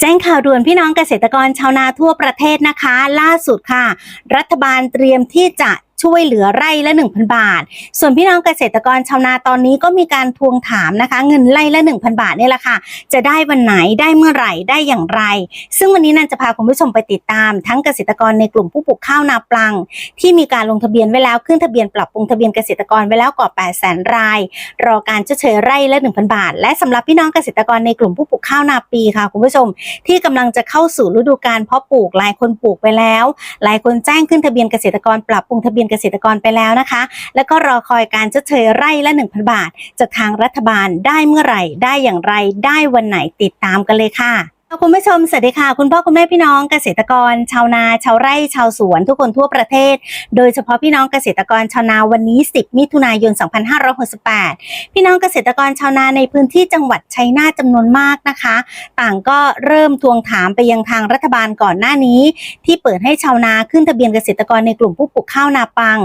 แจ้งข่าวด่วนพี่น้องเกษตรกรชาวนาทั่วประเทศนะคะ ล่าสุดค่ะ รัฐบาลเตรียมที่จะ ช่วยเหลือไร่ละ 1,000 บาท ส่วนพี่น้องเกษตรกรชาวนาตอนนี้ก็มีการทวงถามนะคะ เงินไร่ละ 1,000 บาทเนี่ยแหละค่ะ จะได้วันไหนได้เมื่อไหร่ได้อย่างไร ซึ่งวันนี้นันจะพาคุณผู้ชมไปติดตาม ทั้งเกษตรกรในกลุ่มผู้ปลูกข้าวนาปลัง ที่มีการลงทะเบียนไว้แล้วขึ้นทะเบียนปรับปรุงทะเบียนเกษตรกรไว้แล้วกว่า 8 0 0 0 0ราย รอการชดเชยไร่ละ 1,000 บาท และสำหรับพี่น้องเกษตรกรในกลุ่มผู้ปลูกข้าวนาปีค่ะคุณผู้ชม ที่กำลังจะเข้าสู่ฤดูการเพาะปลูกหลายคนปลูกไปแล้ว หลายคนแจ้งขึ้นทะเบียนเกษตรกรปรับปรุงทะเบียนเกษตรกรไปแล้วนะคะ แล้วก็รอคอยการชดเชยไร่ละ 1,000 บาท จากทางรัฐบาลได้เมื่อไหร่ ได้อย่างไร ได้วันไหนติดตามกันเลยค่ะ คุณผู้ชมสวัสดีค่ะ คุณพ่อคุณแม่พี่น้องเกษตรกร ชาวนาชาวไร่ชาวสวนทุกคนทั่วประเทศ โดยเฉพาะพี่น้องเกษตรกรชาวนาวันนี้ 10 มิถุนายน 2568 พี่น้องเกษตรกรชาวนาในพื้นที่จังหวัดชัยนาทจำนวนมากนะคะ ต่างก็เริ่มทวงถามไปยังทางรัฐบาลก่อนหน้านี้ ที่เปิดให้ชาวนาขึ้นทะเบียนเกษตรกรในกลุ่มผู้ปลูกข้าวนาปัง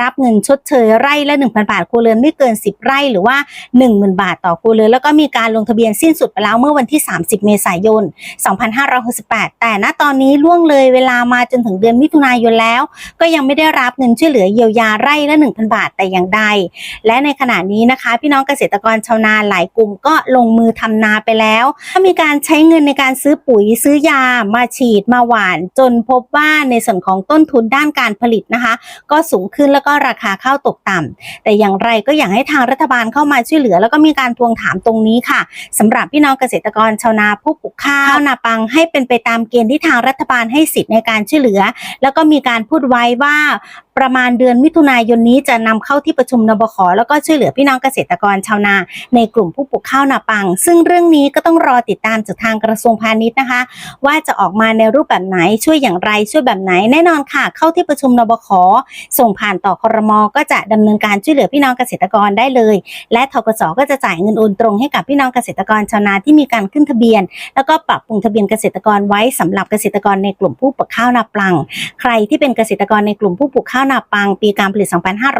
รับเงินชดเชยไร่ละ 1,000 บาทครัวเรือนไม่เกิน 10 ไร่หรือว่า 10,000 บาทต่อครัวเรือนแล้วก็มีการลงทะเบียนสิ้นสุดไปแล้วเมื่อวันที่ 30 เมษายน2568 แต่ณตอนนี้ล่วงเลยเวลามาจนถึงเดือนมิถุนายนแล้ว ก็ยังไม่ได้รับเงินช่วยเหลือเยียวยาไร่ละ 1,000 บาทแต่อย่างใด และในขณะนี้นะคะ พี่น้องเกษตรกรชาวนาหลายกลุ่มก็ลงมือทำนาไปแล้วก็มีการใช้เงินในการซื้อปุ๋ยซื้อยามาฉีดมาหว่าน จนพบว่าในส่วนของต้นทุนด้านการผลิตนะคะ ก็สูงขึ้นแล้วก็ราคาข้าวตกต่ำแต่อย่างไรก็อยากให้ทางรัฐบาลเข้ามาช่วยเหลือ แล้วก็มีการทวงถามตรงนี้ค่ะสำหรับพี่น้องเกษตรกรชาวนาผู้ปลูกข้าวเข้านาปังให้เป็นไปตามเกณฑ์ที่ทางรัฐบาลให้สิทธิ์ในการช่วยเหลือ แล้วก็มีการพูดไว้ว่า ประมาณเดือนมิถุนายนนี้จะนำเข้าที่ประชุมนบขแล้วก็ช่วยเหลือพี่น้องเกษตรกรชาวนา ในกลุ่มผู้ปลูกข้าวนาปัง ซึ่งเรื่องนี้ก็ต้องรอติดตามจากทางกระทรวงพาณิชย์นะคะ ว่าจะออกมาในรูปแบบไหนช่วยอย่างไรช่วยแบบไหนแน่นอนค่ะ เข้าที่ประชุมนบขส่งผ่านต่อครมก็จะดำเนินการช่วยเหลือพี่น้องเกษตรกรได้เลย และทกสก็จะจ่ายเงินโอนตรงให้กับพี่น้องเกษตรกรชาวนาที่มีการขึ้นทะเบียน แล้วก็ปรับปรุงทะเบียนเกษตรกรไว้สำหรับเกษตรกรในกลุ่มผู้ปลูกข้าวนาปัง ใครที่เป็นเกษตรกรในกลุ่มผู้ปลูกข้าวนาปังปีการผลิต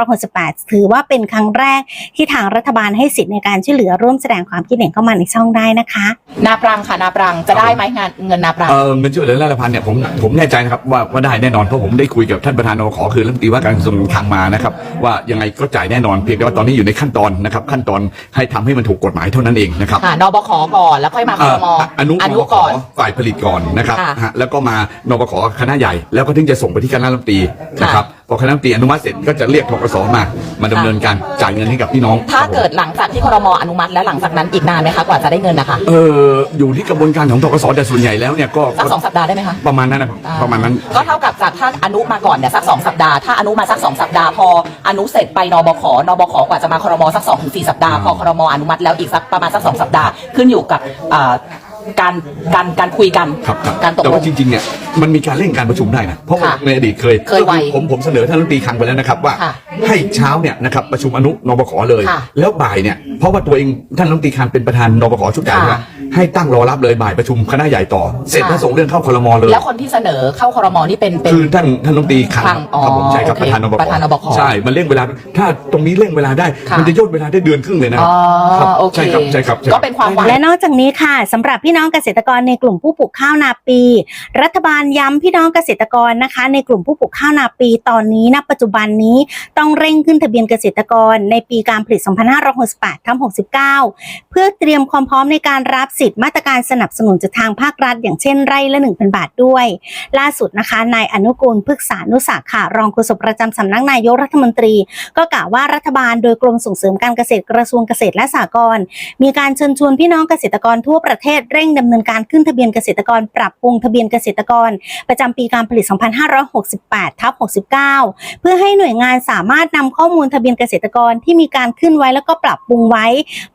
2568 ถือว่าเป็นครั้งแรกที่ทางรัฐบาลให้สิทธิ์ในการช่วยเหลือร่วมแสดงความคิดเห็นเข้ามาในช่องได้นะคะ นาปรังค่ะนาปรังจะได้ไหมงานเงินนาปรังเออเงินช่วยเหลือราชพันธ์เนี่ยผมผมแน่ใจนะครับว่าว่าได้แน่นอนเพราะผมได้คุยกับท่านประธานนขคือรัฐมนตรีว่าการกระทรวงการคลังมานะครับว่ายังไงก็จ่ายแน่นอนเพียงแต่ว่าตอนนี้อยู่ในขั้นตอนนะครับขั้นตอนให้ทำให้มันถูกกฎหมายเท่านั้นเองนะครับค่ะนบขก่อนแล้วค่อยมาคเอ่รอมอนุอนุนบขก่อนฝ่ายผลิตก่อนนะครับค่ะฮะแล้วก็มานบขคณะใหญ่แล้วก็ถึงจะส่งไปที่คณะรัฐมนตรีค่ะนะครับ พอคณะรัฐมนตรีอนุมัติเสร็จก็จะเรียกทกสมามาดำเนินการจ่ายเงินให้กับพี่น้องถ้าครับผมเกิดหลังจากที่ครมอนุมัติแล้วหลังจากนั้นอีกนานไหมคะกว่าจะได้เงินนะคะเอออยู่ที่กระบวนการของทกสแต่ส่วนใหญ่แล้วเนี่ยก็สักสองสัปดาห์ได้ไหมคะ ประมาณนั้นนะครับอ่ประมาณนั้น ก็เท่ากับจากถ้าอนุมาก่อนเนี่ยสักสองสัปดาห์ถ้าอนุมาสักสองสัปดาห์พออนุเสร็จไปนบขนบขกว่าจะมาครมสักสองถึงสี่สัปดาห์พอครมอนุมัติแล้วอีกสักประมาณสักสองสัปดาห์ขึ้นอยู่กับอ่า การการการคุยกันครับครับการตกแต่ลว่าง จริงๆเนี่ยมันมีการเร่งการประชุมได้นะเพราะว่าค่ะในอดีตเคยเคยไวก็อผมผมเสนอท่านรัฐมนตรีคลังไปแล้วนะครับว่า ค่ะ ให้เช้าเนี่ยนะครับประชุมอนุนบขเลย ค่ะแล้วบ่ายเนี่ยเพราะว่าตัวเองท่านรัฐมนตรีคลังเป็นประธานนบขชุดใหญ่ค่ะว่าให้ตั้งรอรับเลยบ่ายประชุมคณะใหญ่ต่อ เสร็จค่ะแล้วส่งเรื่องเข้าคลมเลย แล้วคนที่เสนอเข้าครมนี่เป็นเป็น คือท่านท่านรัฐมนตรีคลังคลังอ๋อครับผมใช่ครับโอเคประธานนบประธานนบขใช่ มันเร่งเวลา ถ้าตรงนี้เร่งเวลาได้ ค่ะ มันจะย่นเวลาได้เดือนครึ่งเลยนะอ๋อครับโอเค ใช่ครับใช่ครับใช่ครับ ก็เป็นความหวัง และนอกจากนี้ค่ะสำหรับพี่น้องเกษตรกรในกลุ่มผู้ปลูกข้าวนาปี รัฐบาลย้ำพี่น้องเกษตรกรนะคะ ในกลุ่มผู้ปลูกข้าวนาปีตอนนี้ณปัจจุบันนี้ต้องเร่งขึ้นทะเบียนเกษตรกร ในปีการผลิต 2568ทับ69 เพื่อเตรียมความพร้อมในการรับสิทธิ์มาตรการสนับสนุนจากทางภาครัฐ อย่างเช่นไร่ละ 1,000 บาทด้วย ล่าสุดนะคะนายอนุกูลพฤกษานุสาขารองโฆษกประจำสำนักนายกรัฐมนตรี ก็กล่าวว่ารัฐบาลโดยกรมส่งเสริมการเกษตรกระทรวงเกษตรและสหกรณ์มีการเชิญชวนพี่น้องเกษตรกรทั่วประเทศเร่งดำเนินการขึ้นทะเบียนเกษตรกร ปรับปรุงทะเบียนเกษตรกร ประจำปีการผลิต 2568ทับ69 เพื่อให้หน่วยงานสามารถนำข้อมูลทะเบียนเกษตรกรที่มีการขึ้นไว้แล้วก็ปรับปรุงไว้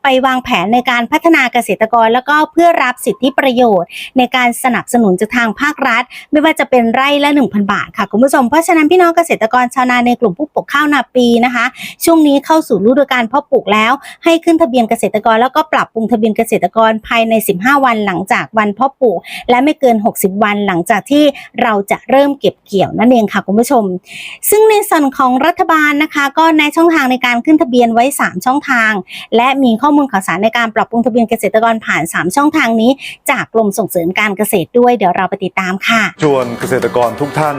ไปวางแผนในการพัฒนาเกษตรกร แล้วก็เพื่อรับสิทธิประโยชน์ ในการสนับสนุนจากทางภาครัฐ ไม่ว่าจะเป็นไร่ละ 1,000 บาทค่ะคุณผู้ชมเพราะฉะนั้นพี่น้องเกษตรกรชาวนาในกลุ่มผู้ปลูกข้าวนาปีนะคะ ช่วงนี้เข้าสู่ฤดูกาลเพาะปลูกแล้ว ให้ขึ้นทะเบียนเกษตรกร แล้วก็ปรับปรุงทะเบียนเกษตรกรภายใน 15 วันวันหลังจากวันเพ่อปลูก และไม่เกิน 60 วันหลังจากที่เราจะเริ่มเก็บเกี่ยวนั่นเองค่ะคุณผู้ชม ซึ่งในส่วนของรัฐบาลนะคะก็ในช่องทางในการขึ้นทะเบียนไว้ 3 ช่องทาง และมีข้อมูลข่าวสารในการปรับปรุงทะเบียนเกษตรกรผ่าน 3 ช่องทางนี้ จากกรมส่งเสริมการเกษตรด้วยเดี๋ยวเราไปติดตามค่ะ ชวนเกษตรกรทุกท่าน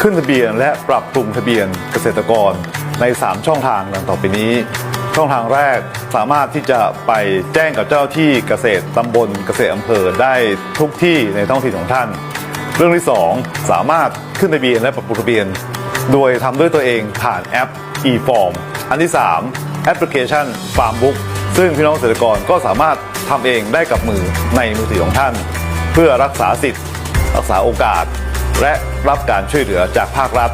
ขึ้นทะเบียนและปรับปรุงทะเบียนเกษตรกรใน 3 ช่องทางดังต่อไปนี้ ช่องทางแรกสามารถที่จะไปแจ้งกับเจ้าที่เกษตรตำบลเกษตรอำเภอได้ทุกที่ในท้องถิ่นของท่าน เรื่องที่ 2 สามารถขึ้นทะเบียนและปรับปรุงทะเบียน โดยทำด้วยตัวเองผ่านแอป e-form อันที่ 3 แอปพลิเคชัน Farmbook ซึ่งพี่น้องเกษตรกรก็สามารถทำเองได้กับมือในมือถือของท่าน เพื่อรักษาสิทธิ์ รักษาโอกาส และรับการช่วยเหลือจากภาครัฐ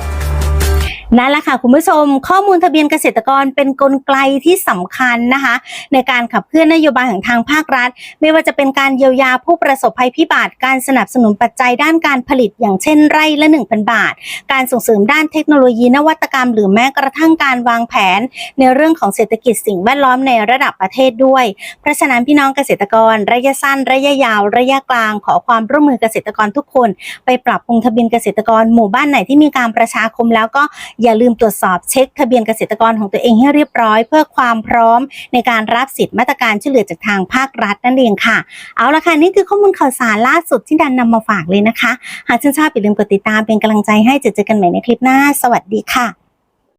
นั่นแหละค่ะคุณผู้ชมข้อมูลทะเบียนเกษตรกรเป็นกลไกที่สำคัญนะคะ ในการขับเคลื่อนนโยบายของทางภาครัฐ ไม่ว่าจะเป็นการเยียวยาผู้ประสบภัยพิบัติการสนับสนุนปัจจัยด้านการผลิต อย่างเช่นไร่ละ 1,000 บาท การส่งเสริมด้านเทคโนโลยีนวัตกรรม หรือแม้กระทั่งการวางแผน ในเรื่องของเศรษฐกิจสิ่งแวดล้อมในระดับประเทศด้วย เพราะฉะนั้นพี่น้องเกษตรกร ระยะสั้น ระยะยาว ระยะกลาง ขอความร่วมมือเกษตรกรทุกคน ไปปรับปรุงทะเบียนเกษตรกรหมู่บ้านไหนที่มีการประชาคมแล้วก็อย่าลืมตรวจสอบเช็คทะเบียนเกษตรกรของตัวเองให้เรียบร้อย เพื่อความพร้อมในการรับสิทธิ์มาตรการช่วยเหลือจากทางภาครัฐนั่นเองค่ะ เอาละค่ะนี่คือข้อมูลข่าวสารล่าสุดที่ดันนำมาฝากเลยนะคะ หากชื่นชอบอย่าลืมกดติดตามเป็นกำลังใจให้เจอเจอกันใหม่ในคลิปหน้า สวัสดีค่ะ